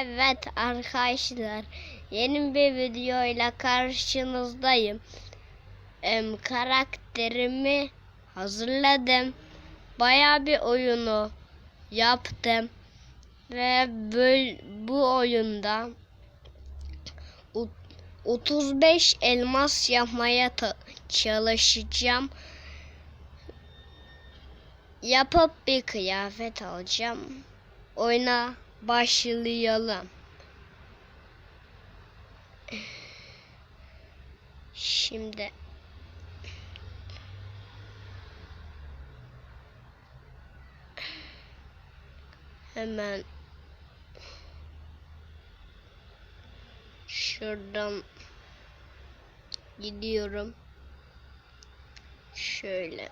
Evet arkadaşlar yeni bir videoyla karşınızdayım. Em, karakterimi hazırladım. Baya bir oyunu yaptım. Ve bu oyunda ot- 35 elmas yapmaya çalışacağım. Yapıp bir kıyafet alacağım. Oyuna başlayalım. Şimdi hemen şuradan gidiyorum. Şöyle.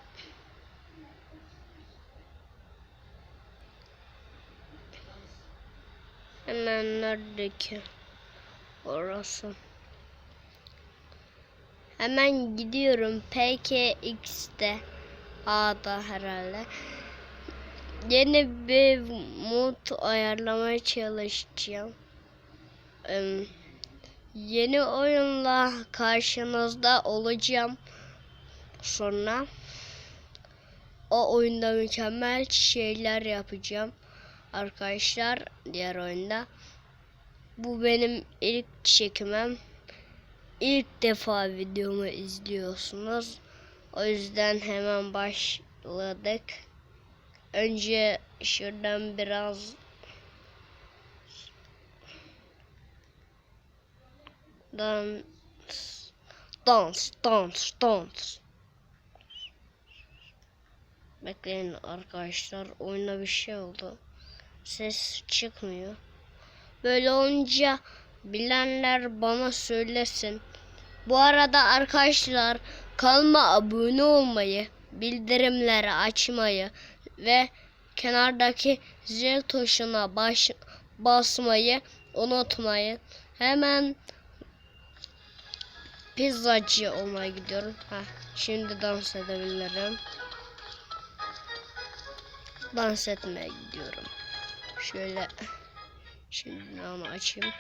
Hemen neredeki? Orası. Hemen gidiyorum. PKX'de. A'da herhalde. Yeni bir mod ayarlamaya çalışacağım. Em, Yeni oyunla karşınızda olacağım. Sonra o oyunda mükemmel şeyler yapacağım. Arkadaşlar diğer oyunda. Bu benim ilk çekimim. İlk defa videomu izliyorsunuz. O yüzden hemen başladık. Önce şuradan biraz dans dans dans dans Bekleyin arkadaşlar oyuna bir şey oldu. Ses çıkmıyor. Böyle olunca bilenler bana söylesin. Bu arada arkadaşlar kanalıma abone olmayı, bildirimleri açmayı ve kenardaki zil tuşuna baş, basmayı unutmayın. Hemen pizzacı olmaya gidiyorum. Heh, şimdi dans edebilirim. Dans etmeye gidiyorum. Şöyle şimdi onu açayım.